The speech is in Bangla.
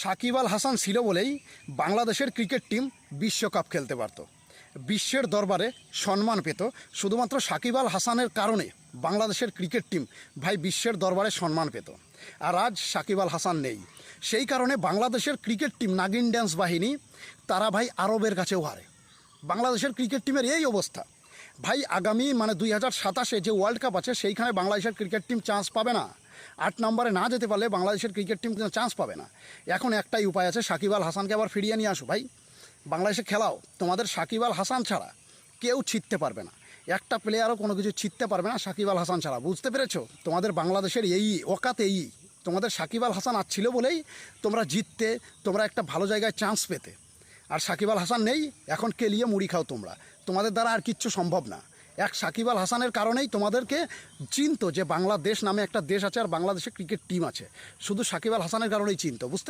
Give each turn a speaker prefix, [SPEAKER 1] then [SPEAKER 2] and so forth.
[SPEAKER 1] সাকিব আল হাসান ছিল বলেই বাংলাদেশের ক্রিকেট টিম বিশ্বকাপ খেলতে পারত। বিশ্বের দরবারে সম্মান পেত শুধুমাত্র সাকিব আল হাসানের কারণে বাংলাদেশের ক্রিকেট টিম ভাই বিশ্বের দরবারে সম্মান পেত। আর আজ সাকিব আল হাসান নেই। সেই কারণে বাংলাদেশের ক্রিকেট টিম নাগিন ড্যান্স বাহিনী তারা ভাই আরবের কাছেও হারে। বাংলাদেশের ক্রিকেট টিমের এই অবস্থা। ভাই আগামী মানে দুই হাজার সাতাশে যে ওয়ার্ল্ড কাপ আছে সেইখানে বাংলাদেশের ক্রিকেট টিম চান্স পাবে না। আট নম্বরে না যেতে পারলে বাংলাদেশের ক্রিকেট টিম কিন্তু চান্স পাবে না। এখন একটাই উপায় আছে, সাকিব আল হাসানকে আবার ফিরিয়ে নিয়ে আসো ভাই। বাংলাদেশে খেলাও, তোমাদের সাকিব আল হাসান ছাড়া কেউ ছিটতে পারবে না। একটা প্লেয়ারও কোনো কিছু ছিটতে পারবে না সাকিব আল হাসান ছাড়া। বুঝতে পেরেছ? তোমাদের বাংলাদেশের এই ওকাত এই, তোমাদের সাকিব আল হাসান আর ছিল বলেই তোমরা জিততে, তোমরা একটা ভালো জায়গায় চান্স পেতে। আর সাকিব আল হাসান নেই, এখন কেলিয়ে মুড়ি খাও তোমরা। তোমাদের দ্বারা আর কিচ্ছু সম্ভব না। এক সাকিব আল হাসানের কারণেই তোমাদেরকে চিনতো যে বাংলাদেশ নামে একটা দেশ আছে আর বাংলাদেশে ক্রিকেট টিম আছে। শুধু সাকিব আল হাসানের কারণেই চিনতো, বুঝতে